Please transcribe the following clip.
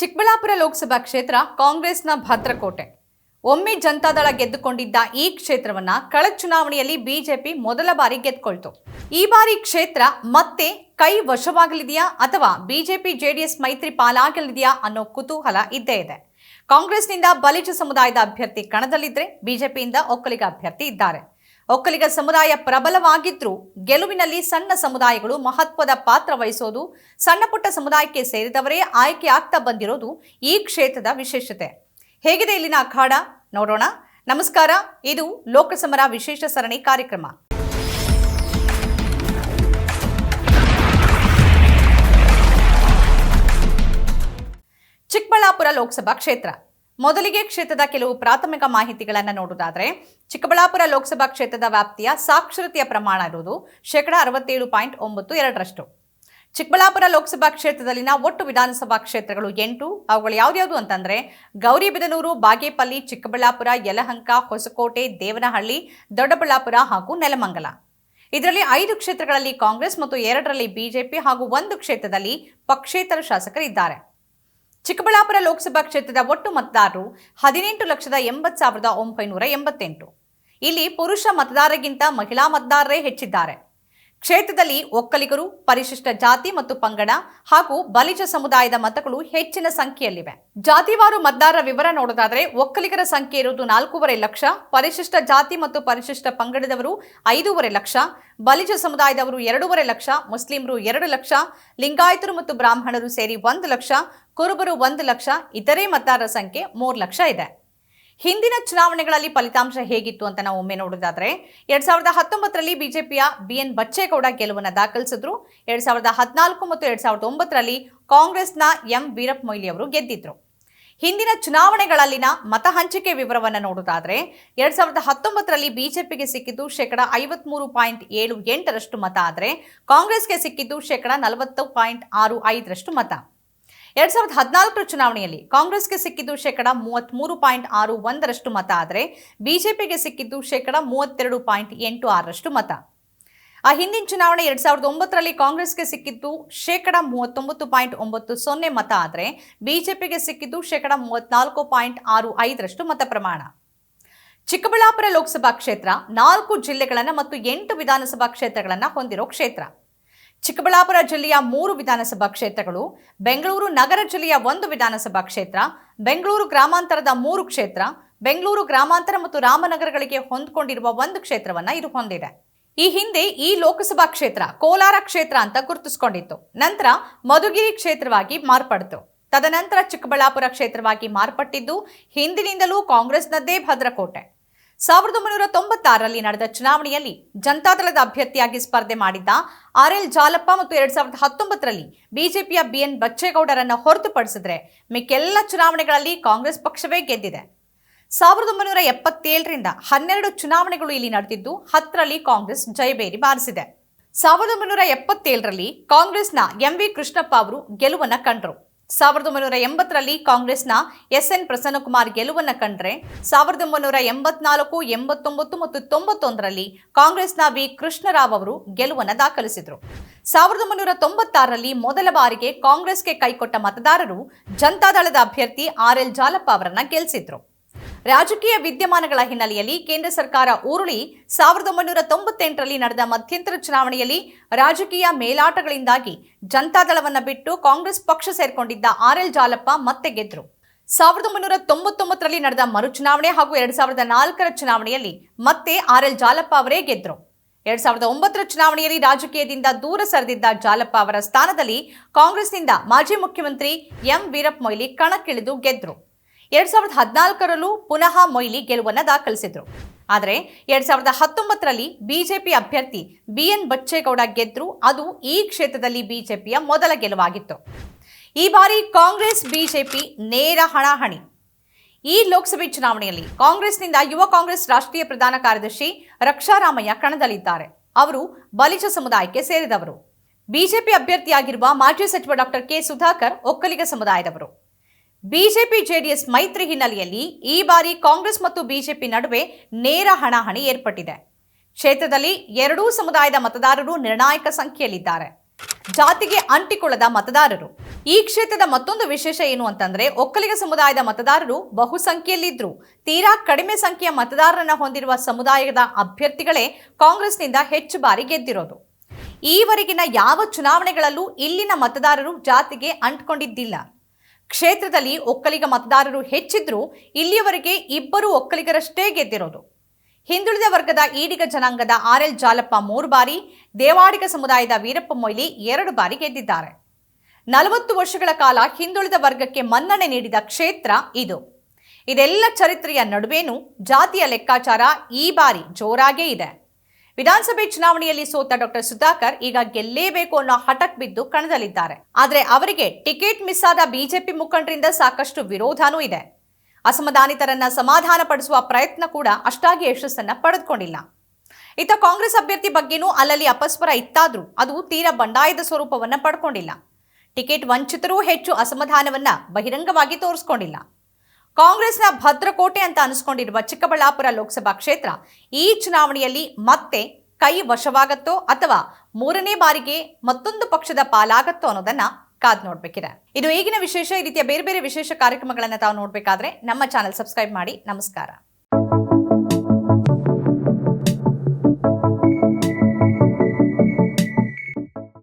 ಚಿಕ್ಕಬಳ್ಳಾಪುರ ಲೋಕಸಭಾ ಕ್ಷೇತ್ರ ಕಾಂಗ್ರೆಸ್ನ ಭದ್ರಕೋಟೆ. ಒಮ್ಮೆ ಜನತಾದಳ ಗೆದ್ದುಕೊಂಡಿದ್ದ ಈ ಕ್ಷೇತ್ರವನ್ನ ಕಳೆದ ಚುನಾವಣೆಯಲ್ಲಿ ಬಿಜೆಪಿ ಮೊದಲ ಬಾರಿ ಗೆದ್ದುಕೊಳ್ತು ಈ ಬಾರಿ ಕ್ಷೇತ್ರ ಮತ್ತೆ ಕೈ ವಶವಾಗಲಿದೆಯಾ ಅಥವಾ ಬಿಜೆಪಿ, ಜೆಡಿಎಸ್ ಮೈತ್ರಿ ಪಾಲಾಗಲಿದೆಯಾ ಅನ್ನೋ ಕುತೂಹಲ ಇದ್ದೇ ಇದೆ. ಕಾಂಗ್ರೆಸ್ನಿಂದ ಬಲಿಜ ಸಮುದಾಯದ ಅಭ್ಯರ್ಥಿ ಕಣದಲ್ಲಿದ್ರೆ ಬಿಜೆಪಿಯಿಂದ ಒಕ್ಕಲಿಗ ಅಭ್ಯರ್ಥಿ ಇದ್ದಾರೆ. ಒಕ್ಕಲಿಗ ಸಮುದಾಯ ಪ್ರಬಲವಾಗಿದ್ರೂ ಗೆಲುವಿನಲ್ಲಿ ಸಣ್ಣ ಸಮುದಾಯಗಳು ಮಹತ್ವದ ಪಾತ್ರ ವಹಿಸೋದು, ಸಣ್ಣ ಪುಟ್ಟ ಸಮುದಾಯಕ್ಕೆ ಸೇರಿದವರೇ ಆಯ್ಕೆ ಆಗ್ತಾ ಬಂದಿರೋದು ಈ ಕ್ಷೇತ್ರದ ವಿಶೇಷತೆ. ಹೇಗಿದೆ ಇಲ್ಲಿನ ಅಖಾಡ? ನೋಡೋಣ. ನಮಸ್ಕಾರ. ಇದು ಲೋಕಸಮರ ವಿಶೇಷ ಸರಣಿ ಕಾರ್ಯಕ್ರಮ. ಚಿಕ್ಕಬಳ್ಳಾಪುರ ಲೋಕಸಭಾ ಕ್ಷೇತ್ರ. ಮೊದಲಿಗೆ ಕ್ಷೇತ್ರದ ಕೆಲವು ಪ್ರಾಥಮಿಕ ಮಾಹಿತಿಗಳನ್ನು ನೋಡುವುದಾದರೆ, ಚಿಕ್ಕಬಳ್ಳಾಪುರ ಲೋಕಸಭಾ ಕ್ಷೇತ್ರದ ವ್ಯಾಪ್ತಿಯ ಸಾಕ್ಷರತೆಯ ಪ್ರಮಾಣ ಇರುವುದು ಶೇಕಡ ಅರವತ್ತೇಳು ಪಾಯಿಂಟ್ ಒಂಬತ್ತು ಎರಡರಷ್ಟು. ಚಿಕ್ಕಬಳ್ಳಾಪುರ ಲೋಕಸಭಾ ಕ್ಷೇತ್ರದಲ್ಲಿನ ಒಟ್ಟು ವಿಧಾನಸಭಾ ಕ್ಷೇತ್ರಗಳು ಎಂಟು, ಅವುಗಳು ಯಾವ್ದ್ಯಾವುದು ಅಂತಂದ್ರೆ ಗೌರಿಬಿದನೂರು ಬಾಗೇಪಲ್ಲಿ, ಚಿಕ್ಕಬಳ್ಳಾಪುರ, ಯಲಹಂಕ, ಹೊಸಕೋಟೆ, ದೇವನಹಳ್ಳಿ, ದೊಡ್ಡಬಳ್ಳಾಪುರ ಹಾಗೂ ನೆಲಮಂಗಲ. ಇದರಲ್ಲಿ ಐದು ಕ್ಷೇತ್ರಗಳಲ್ಲಿ ಕಾಂಗ್ರೆಸ್ ಮತ್ತು ಎರಡರಲ್ಲಿ ಬಿಜೆಪಿ ಹಾಗೂ ಒಂದು ಕ್ಷೇತ್ರದಲ್ಲಿ ಪಕ್ಷೇತರ ಶಾಸಕರಿದ್ದಾರೆ. ಚಿಕ್ಕಬಳ್ಳಾಪುರ ಲೋಕಸಭಾ ಕ್ಷೇತ್ರದ ಒಟ್ಟು ಮತದಾರರು ಹದಿನೆಂಟು ಲಕ್ಷದ ಎಂಬತ್ತು ಸಾವಿರದ ಒಂಬೈನೂರ ಎಂಬತ್ತೆಂಟು. ಇಲ್ಲಿ ಪುರುಷ ಮತದಾರರಿಗಿಂತ ಮಹಿಳಾ ಮತದಾರರೇ ಹೆಚ್ಚಿದ್ದಾರೆ. ಕ್ಷೇತ್ರದಲ್ಲಿ ಒಕ್ಕಲಿಗರು, ಪರಿಶಿಷ್ಟ ಜಾತಿ ಮತ್ತು ಪಂಗಡ ಹಾಗೂ ಬಲಿಜ ಸಮುದಾಯದ ಮತಗಳು ಹೆಚ್ಚಿನ ಸಂಖ್ಯೆಯಲ್ಲಿವೆ. ಜಾತಿವಾರು ಮತದಾರರ ವಿವರ ನೋಡೋದಾದರೆ ಒಕ್ಕಲಿಗರ ಸಂಖ್ಯೆ ಇರುವುದು ನಾಲ್ಕೂವರೆ ಲಕ್ಷ, ಪರಿಶಿಷ್ಟ ಜಾತಿ ಮತ್ತು ಪರಿಶಿಷ್ಟ ಪಂಗಡದವರು ಐದೂವರೆ ಲಕ್ಷ, ಬಲಿಜ ಸಮುದಾಯದವರು ಎರಡೂವರೆ ಲಕ್ಷ, ಮುಸ್ಲಿಮರು ಎರಡು ಲಕ್ಷ, ಲಿಂಗಾಯತರು ಮತ್ತು ಬ್ರಾಹ್ಮಣರು ಸೇರಿ ಒಂದು ಲಕ್ಷ, ಕುರುಬರು ಒಂದು ಲಕ್ಷ, ಇತರೆ ಮತದಾರರ ಸಂಖ್ಯೆ ಮೂರು ಲಕ್ಷ ಇದೆ. ಹಿಂದಿನ ಚುನಾವಣೆಗಳಲ್ಲಿ ಫಲಿತಾಂಶ ಹೇಗಿತ್ತು ಅಂತ ನಾವು ಒಮ್ಮೆ ನೋಡೋದಾದ್ರೆ, ಎರಡ್ ಸಾವಿರದ ಹತ್ತೊಂಬತ್ತರಲ್ಲಿ ಬಿಜೆಪಿಯ ಬಿ ಎನ್ ಬಚ್ಚೇಗೌಡ ಗೆಲುವನ್ನು ದಾಖಲಿಸಿದ್ರು. ಎರಡ್ ಸಾವಿರದ ಹದಿನಾಲ್ಕು ಮತ್ತು ಎರಡ್ ಸಾವಿರದ ಒಂಬತ್ತರಲ್ಲಿ ಕಾಂಗ್ರೆಸ್ನ ಎಂ ವೀರಪ್ಪ ಮೊಯ್ಲಿ ಅವರು ಗೆದ್ದಿದ್ರು. ಹಿಂದಿನ ಚುನಾವಣೆಗಳಲ್ಲಿನ ಮತ ಹಂಚಿಕೆ ವಿವರವನ್ನು ನೋಡೋದಾದ್ರೆ, ಎರಡ್ ಸಾವಿರದ ಹತ್ತೊಂಬತ್ತರಲ್ಲಿ ಬಿಜೆಪಿಗೆ ಸಿಕ್ಕಿದ್ದು ಶೇಕಡ ಐವತ್ಮೂರು ಪಾಯಿಂಟ್ ಏಳು ಎಂಟರಷ್ಟು ಮತ, ಆದರೆ ಕಾಂಗ್ರೆಸ್ಗೆ ಸಿಕ್ಕಿದ್ದು ಶೇಕಡ ನಲವತ್ತು ಪಾಯಿಂಟ್ ಆರು ಐದರಷ್ಟು ಮತ. ಎರಡ್ ಸಾವಿರದ ಹದಿನಾಲ್ಕರ ಚುನಾವಣೆಯಲ್ಲಿ ಕಾಂಗ್ರೆಸ್ಗೆ ಸಿಕ್ಕಿದ್ದು ಶೇಕಡ ಮೂವತ್ತ್ಮೂರು ಪಾಯಿಂಟ್ ಆರು ಒಂದರಷ್ಟು ಮತ, ಆದರೆ ಬಿಜೆಪಿಗೆ ಸಿಕ್ಕಿದ್ದು ಶೇಕಡ ಮೂವತ್ತೆರಡು ಪಾಯಿಂಟ್ ಎಂಟು ಆರರಷ್ಟು ಮತ. ಆ ಹಿಂದಿನ ಚುನಾವಣೆ ಎರಡ್ ಸಾವಿರದ ಒಂಬತ್ತರಲ್ಲಿ ಕಾಂಗ್ರೆಸ್ಗೆ ಸಿಕ್ಕಿದ್ದು ಶೇಕಡ ಮೂವತ್ತೊಂಬತ್ತು ಪಾಯಿಂಟ್ ಒಂಬತ್ತು ಸೊನ್ನೆ ಮತ, ಆದರೆ ಬಿಜೆಪಿಗೆ ಸಿಕ್ಕಿದ್ದು ಶೇಕಡ ಮೂವತ್ನಾಲ್ಕು ಪಾಯಿಂಟ್ ಆರು ಐದರಷ್ಟು ಮತ ಪ್ರಮಾಣ. ಚಿಕ್ಕಬಳ್ಳಾಪುರ ಲೋಕಸಭಾ ಕ್ಷೇತ್ರ ನಾಲ್ಕು ಜಿಲ್ಲೆಗಳನ್ನು ಮತ್ತು ಎಂಟು ವಿಧಾನಸಭಾ ಕ್ಷೇತ್ರಗಳನ್ನು ಹೊಂದಿರೋ ಕ್ಷೇತ್ರ. ಚಿಕ್ಕಬಳ್ಳಾಪುರ ಜಿಲ್ಲೆಯ ಮೂರು ವಿಧಾನಸಭಾ ಕ್ಷೇತ್ರಗಳು, ಬೆಂಗಳೂರು ನಗರ ಜಿಲ್ಲೆಯ ಒಂದು ವಿಧಾನಸಭಾ ಕ್ಷೇತ್ರ, ಬೆಂಗಳೂರು ಗ್ರಾಮಾಂತರದ ಮೂರು ಕ್ಷೇತ್ರ, ಬೆಂಗಳೂರು ಗ್ರಾಮಾಂತರ ಮತ್ತು ರಾಮನಗರಗಳಿಗೆ ಹೊಂದಿಕೊಂಡಿರುವ ಒಂದು ಕ್ಷೇತ್ರವನ್ನ ಇದು ಹೊಂದಿದೆ. ಈ ಹಿಂದೆ ಈ ಲೋಕಸಭಾ ಕ್ಷೇತ್ರ, ಕೋಲಾರ ಕ್ಷೇತ್ರ ಅಂತ ಗುರುತಿಸಿಕೊಂಡಿತ್ತು. ನಂತರ ಮಧುಗಿರಿ ಕ್ಷೇತ್ರವಾಗಿ ಮಾರ್ಪಡಿತು. ತದನಂತರ ಚಿಕ್ಕಬಳ್ಳಾಪುರ ಕ್ಷೇತ್ರವಾಗಿ ಮಾರ್ಪಟ್ಟಿದ್ದು, ಹಿಂದಿನಿಂದಲೂ ಕಾಂಗ್ರೆಸ್ನದ್ದೇ ಭದ್ರಕೋಟೆ. ಸಾವಿರದ ಒಂಬೈನೂರ ತೊಂಬತ್ತಾರರಲ್ಲಿ ನಡೆದ ಚುನಾವಣೆಯಲ್ಲಿ ಜನತಾದಳದ ಅಭ್ಯರ್ಥಿಯಾಗಿ ಸ್ಪರ್ಧೆ ಮಾಡಿದ್ದ ಆರ್ ಎಲ್ ಜಾಲಪ್ಪ ಮತ್ತು ಎರಡ್ ಸಾವಿರದ ಹತ್ತೊಂಬತ್ತರಲ್ಲಿ ಬಿಜೆಪಿಯ ಬಿಎನ್ ಬಚ್ಚೇಗೌಡರನ್ನು ಹೊರತುಪಡಿಸಿದ್ರೆ ಮಿಕ್ಕೆಲ್ಲ ಚುನಾವಣೆಗಳಲ್ಲಿ ಕಾಂಗ್ರೆಸ್ ಪಕ್ಷವೇ ಗೆದ್ದಿದೆ. ಸಾವಿರದ ಒಂಬೈನೂರ ಎಪ್ಪತ್ತೇಳರಿಂದ ಹನ್ನೆರಡು ಚುನಾವಣೆಗಳು ಇಲ್ಲಿ ನಡೆದಿದ್ದು ಹತ್ತರಲ್ಲಿ ಕಾಂಗ್ರೆಸ್ ಜಯಬೇರಿ ಬಾರಿಸಿದೆ. ಸಾವಿರದ ಒಂಬೈನೂರ ಎಪ್ಪತ್ತೇಳರಲ್ಲಿ ಕಾಂಗ್ರೆಸ್ನ ಎಂ ವಿ ಕೃಷ್ಣಪ್ಪ ಅವರು ಗೆಲುವನ್ನು ಕಂಡ್ರು. ಸಾವಿರದ ಒಂಬೈನೂರ ಎಂಬತ್ತರಲ್ಲಿ ಕಾಂಗ್ರೆಸ್ನ ಎಸ್ ಎನ್ ಪ್ರಸನ್ನಕುಮಾರ್ ಗೆಲುವನ್ನ ಕಂಡ್ರೆ, ಸಾವಿರದ ಒಂಬೈನೂರ ಎಂಬತ್ನಾಲ್ಕು, ಎಂಬತ್ತೊಂಬತ್ತು ಮತ್ತು ತೊಂಬತ್ತೊಂದರಲ್ಲಿ ಕಾಂಗ್ರೆಸ್ನ ವಿ ಕೃಷ್ಣರಾವ್ ಅವರು ಗೆಲುವನ್ನ ದಾಖಲಿಸಿದರು. ಸಾವಿರದ ಒಂಬೈನೂರ ತೊಂಬತ್ತಾರರಲ್ಲಿ ಮೊದಲ ಬಾರಿಗೆ ಕಾಂಗ್ರೆಸ್ಗೆ ಕೈಕೊಟ್ಟ ಮತದಾರರು ಜನತಾದಳದ ಅಭ್ಯರ್ಥಿ ಆರ್ ಎಲ್ ಜಾಲಪ್ಪ ಅವರನ್ನ ಗೆಲ್ಲಿಸಿದ್ರು ರಾಜಕೀಯ ವಿದ್ಯಮಾನಗಳ ಹಿನ್ನೆಲೆಯಲ್ಲಿ ಕೇಂದ್ರ ಸರ್ಕಾರ ಉರುಳಿ ಸಾವಿರದ ಒಂಬೈನೂರ ತೊಂಬತ್ತೆಂಟರಲ್ಲಿ ನಡೆದ ಮಧ್ಯಂತರ ಚುನಾವಣೆಯಲ್ಲಿ ರಾಜಕೀಯ ಮೇಲಾಟಗಳಿಂದಾಗಿ ಜನತಾದಳವನ್ನು ಬಿಟ್ಟು ಕಾಂಗ್ರೆಸ್ ಪಕ್ಷ ಸೇರ್ಕೊಂಡಿದ್ದ ಆರ್ ಎಲ್ ಜಾಲಪ್ಪ ಮತ್ತೆ ಗೆದ್ರು. ಸಾವಿರದ ಒಂಬೈನೂರ ತೊಂಬತ್ತೊಂಬತ್ತರಲ್ಲಿ ನಡೆದ ಮರುಚುನಾವಣೆ ಹಾಗೂ ಎರಡ್ ಸಾವಿರದ ನಾಲ್ಕರ ಚುನಾವಣೆಯಲ್ಲಿ ಮತ್ತೆ ಆರ್ ಎಲ್ ಜಾಲಪ್ಪ ಅವರೇ ಗೆದ್ರು. ಎರಡ್ ಸಾವಿರದ ಒಂಬತ್ತರ ಚುನಾವಣೆಯಲ್ಲಿ ರಾಜಕೀಯದಿಂದ ದೂರ ಸರಿದಿದ್ದ ಜಾಲಪ್ಪ ಅವರ ಸ್ಥಾನದಲ್ಲಿ ಕಾಂಗ್ರೆಸ್ನಿಂದ ಮಾಜಿ ಮುಖ್ಯಮಂತ್ರಿ ಎಂ ವೀರಪ್ಪ ಮೊಯ್ಲಿ ಕಣಕ್ಕಿಳಿದು ಗೆದ್ರು. ಎರಡ್ ಸಾವಿರದ ಹದಿನಾಲ್ಕರಲ್ಲೂ ಪುನಃ ಮೊಯ್ಲಿ ಗೆಲುವನ್ನು ದಾಖಲಿಸಿದ್ರು. ಆದರೆ ಎರಡ್ ಸಾವಿರದ ಹತ್ತೊಂಬತ್ತರಲ್ಲಿ ಬಿಜೆಪಿ ಅಭ್ಯರ್ಥಿ ಬಿ ಎನ್ ಬಚ್ಚೇಗೌಡ ಗೆದ್ದರು ಅದು ಈ ಕ್ಷೇತ್ರದಲ್ಲಿ ಬಿಜೆಪಿಯ ಮೊದಲ ಗೆಲುವಾಗಿತ್ತು. ಈ ಬಾರಿ ಕಾಂಗ್ರೆಸ್ ಬಿಜೆಪಿ ನೇರ ಹಣಾಹಣಿ. ಈ ಲೋಕಸಭೆ ಚುನಾವಣೆಯಲ್ಲಿ ಕಾಂಗ್ರೆಸ್ನಿಂದ ಯುವ ಕಾಂಗ್ರೆಸ್ ರಾಷ್ಟ್ರೀಯ ಪ್ರಧಾನ ಕಾರ್ಯದರ್ಶಿ ರಕ್ಷಾರಾಮಯ್ಯ ಕಣದಲ್ಲಿದ್ದಾರೆ. ಅವರು ಬಲಿಜ ಸಮುದಾಯಕ್ಕೆ ಸೇರಿದವರು. ಬಿಜೆಪಿ ಅಭ್ಯರ್ಥಿಯಾಗಿರುವ ಮಾಜಿ ಸಚಿವ ಡಾಕ್ಟರ್ ಕೆ ಸುಧಾಕರ್ ಒಕ್ಕಲಿಗ ಸಮುದಾಯದವರು. ಬಿಜೆಪಿ ಜೆಡಿಎಸ್ ಮೈತ್ರಿ ಹಿನ್ನೆಲೆಯಲ್ಲಿ ಈ ಬಾರಿ ಕಾಂಗ್ರೆಸ್ ಮತ್ತು ಬಿಜೆಪಿ ನಡುವೆ ನೇರ ಹಣಾಹಣಿ ಏರ್ಪಟ್ಟಿದೆ. ಕ್ಷೇತ್ರದಲ್ಲಿ ಎರಡೂ ಸಮುದಾಯದ ಮತದಾರರು ನಿರ್ಣಾಯಕ ಸಂಖ್ಯೆಯಲ್ಲಿದ್ದಾರೆ. ಜಾತಿಗೆ ಅಂಟಿಕೊಳ್ಳದ ಮತದಾರರು. ಈ ಕ್ಷೇತ್ರದ ಮತ್ತೊಂದು ವಿಶೇಷ ಏನು ಅಂತಂದ್ರೆ ಒಕ್ಕಲಿಗ ಸಮುದಾಯದ ಮತದಾರರು ಬಹುಸಂಖ್ಯೆಯಲ್ಲಿದ್ದರೂ ತೀರಾ ಕಡಿಮೆ ಸಂಖ್ಯೆಯ ಮತದಾರರನ್ನ ಹೊಂದಿರುವ ಸಮುದಾಯದ ಅಭ್ಯರ್ಥಿಗಳೇ ಕಾಂಗ್ರೆಸ್ನಿಂದ ಹೆಚ್ಚು ಬಾರಿ ಗೆದ್ದಿರೋದು. ಈವರೆಗಿನ ಯಾವ ಚುನಾವಣೆಗಳಲ್ಲೂ ಇಲ್ಲಿನ ಮತದಾರರು ಜಾತಿಗೆ ಅಂಟ್ಕೊಂಡಿದ್ದಿಲ್ಲ. ಕ್ಷೇತ್ರದಲ್ಲಿ ಒಕ್ಕಲಿಗ ಮತದಾರರು ಹೆಚ್ಚಿದ್ರೂ ಇಲ್ಲಿಯವರೆಗೆ ಇಬ್ಬರು ಒಕ್ಕಲಿಗರಷ್ಟೇ ಗೆದ್ದಿರೋದು. ಹಿಂದುಳಿದ ವರ್ಗದ ಈಡಿಗ ಜನಾಂಗದ ಆರ್ ಎಲ್ ಜಾಲಪ್ಪ ಮೂರು ಬಾರಿ, ದೇವಾಡಿಗ ಸಮುದಾಯದ ವೀರಪ್ಪ ಮೊಯ್ಲಿ ಎರಡು ಬಾರಿ ಗೆದ್ದಿದ್ದಾರೆ. ನಲವತ್ತು ವರ್ಷಗಳ ಕಾಲ ಹಿಂದುಳಿದ ವರ್ಗಕ್ಕೆ ಮನ್ನಣೆ ನೀಡಿದ ಕ್ಷೇತ್ರ ಇದು. ಇದೆಲ್ಲ ಚರಿತ್ರೆಯ ನಡುವೇನು ಜಾತಿಯ ಲೆಕ್ಕಾಚಾರ ಈ ಬಾರಿ ಜೋರಾಗೇ ಇದೆ. ವಿಧಾನಸಭೆ ಚುನಾವಣೆಯಲ್ಲಿ ಸೋತ ಡಾಕ್ಟರ್ ಸುಧಾಕರ್ ಈಗ ಗೆಲ್ಲೇಬೇಕು ಅನ್ನೋ ಹಠಕ್ ಬಿದ್ದು ಕಣದಲ್ಲಿದ್ದಾರೆ. ಆದ್ರೆ ಅವರಿಗೆ ಟಿಕೆಟ್ ಮಿಸ್ ಆದ ಬಿಜೆಪಿ ಮುಖಂಡರಿಂದ ಸಾಕಷ್ಟು ವಿರೋಧನೂ ಇದೆ. ಅಸಮಾಧಾನಿತರನ್ನ ಸಮಾಧಾನ ಪಡಿಸುವ ಪ್ರಯತ್ನ ಕೂಡ ಅಷ್ಟಾಗಿ ಯಶಸ್ಸನ್ನ ಪಡೆದುಕೊಂಡಿಲ್ಲ. ಇತ್ತ ಕಾಂಗ್ರೆಸ್ ಅಭ್ಯರ್ಥಿ ಬಗ್ಗೆನೂ ಅಲ್ಲಲ್ಲಿ ಅಪಸ್ವರ ಇತ್ತಾದ್ರೂ ಅದು ತೀರಾ ಬಂಡಾಯದ ಸ್ವರೂಪವನ್ನ ಪಡ್ಕೊಂಡಿಲ್ಲ. ಟಿಕೆಟ್ ವಂಚಿತರೂ ಹೆಚ್ಚು ಅಸಮಾಧಾನವನ್ನ ಬಹಿರಂಗವಾಗಿ ತೋರಿಸ್ಕೊಂಡಿಲ್ಲ. ಕಾಂಗ್ರೆಸ್ನ ಭದ್ರಕೋಟೆ ಅಂತ ಅನಿಸ್ಕೊಂಡಿರುವ ಚಿಕ್ಕಬಳ್ಳಾಪುರ ಲೋಕಸಭಾ ಕ್ಷೇತ್ರ ಈ ಚುನಾವಣೆಯಲ್ಲಿ ಮತ್ತೆ ಕೈ ವಶವಾಗತ್ತೋ ಅಥವಾ ಮೂರನೇ ಬಾರಿಗೆ ಮತ್ತೊಂದು ಪಕ್ಷದ ಪಾಲಾಗತ್ತೋ ಅನ್ನೋದನ್ನ ಕಾದ್ ನೋಡ್ಬೇಕಿದೆ. ಇದು ಈಗಿನ ವಿಶೇಷ ಈ ರೀತಿಯ ಬೇರೆ ಬೇರೆ ವಿಶೇಷ ಕಾರ್ಯಕ್ರಮಗಳನ್ನ ತಾವು ನೋಡ್ಬೇಕಾದ್ರೆ ನಮ್ಮ ಚಾನೆಲ್ ಸಬ್ಸ್ಕ್ರೈಬ್ ಮಾಡಿ ನಮಸ್ಕಾರ.